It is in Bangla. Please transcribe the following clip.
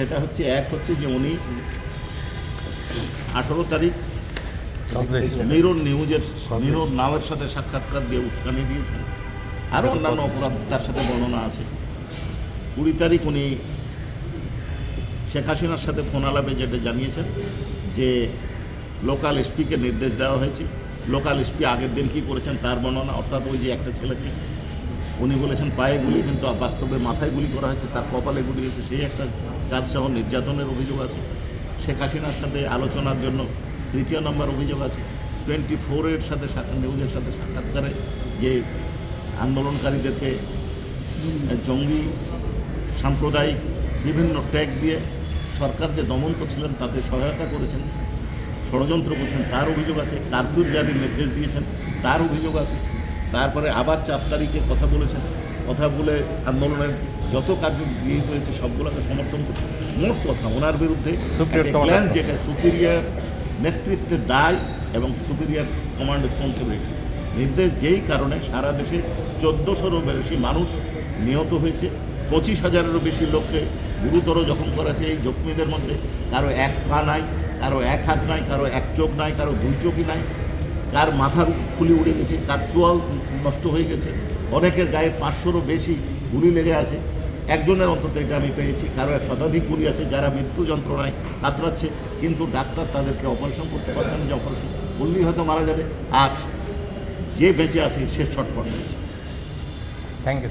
সেটা হচ্ছে এক হচ্ছে যে উনি আঠারো তারিখ মিরর নিউজের মিরর নামের সাথে সাক্ষাৎকার দিয়ে উস্কানি দিয়েছেন। আরও অন্যান্য অপরাধ তার সাথে বর্ণনা আছে। কুড়ি তারিখ উনি শেখ হাসিনার সাথে ফোন আলাপে যেটা জানিয়েছেন যে লোকাল এসপিকে নির্দেশ দেওয়া হয়েছে। লোকাল এসপি আগের দিন কী করেছেন তার বর্ণনা অর্থাৎ ওই যে একটা ছেলেকে উনি বলেছেন পায়ে গুলি, কিন্তু বাস্তবে মাথায় গুলি করা হয়েছে, তার কপালে গুলি হয়েছে। সেই একটা চারসহ নির্যাতনের অভিযোগ আছে। শেখ হাসিনার সাথে আলোচনার জন্য তৃতীয় নম্বর অভিযোগ আছে। টোয়েন্টি ফোরের সাথে নিউজের সাথে সাক্ষাৎকারে যে আন্দোলনকারীদেরকে জঙ্গি, সাম্প্রদায়িক বিভিন্ন ট্যাগ দিয়ে সরকার যে দমন করছিলেন, তাতে সহায়তা করেছেন, ষড়যন্ত্র করছেন, তার অভিযোগ আছে। কারফিউ জারির নির্দেশ দিয়েছেন, তার অভিযোগ আছে। তারপরে আবার চার তারিখে কথা বলেছেন। কথা বলে আন্দোলনের যত কার্য গৃহীত হয়েছে সবগুলোকে সমর্থন করছেন। মোট কথা ওনার বিরুদ্ধে। যেটা সুপিরিয়ার নেতৃত্বের দায় এবং সুপিরিয়ার কমান্ড রেসপন্সিবিলিটি নির্দেশ যেই কারণে সারা দেশে চোদ্দোশোরও বেশি মানুষ নিহত হয়েছে। পঁচিশ হাজারেরও বেশি লোককে গুরুতর জখম করেছে এই জখমীদের মধ্যে। কারও এক পা নাই কারও এক হাত নাই কারও এক চোখ নাই কারও দুই চোখই নাই। কার মাথার খুলি উড়ে গেছে কার চোয়াল নষ্ট হয়ে গেছে। অনেকের গায়ে পাঁচশোরও বেশি গুলি লেগে আছে। একজনের অন্তত এটা আমি পেয়েছি, কারও এক শতাধিক গুলি আছে যারা মৃত্যু যন্ত্রণায় কাতরাচ্ছে, কিন্তু ডাক্তার তাদেরকে অপারেশন করতে পারছেন যে অপারেশন করলেই হয়তো মারা যাবে। আর যে বেঁচে আছে, সে ছটপট থ্যাংক ইউ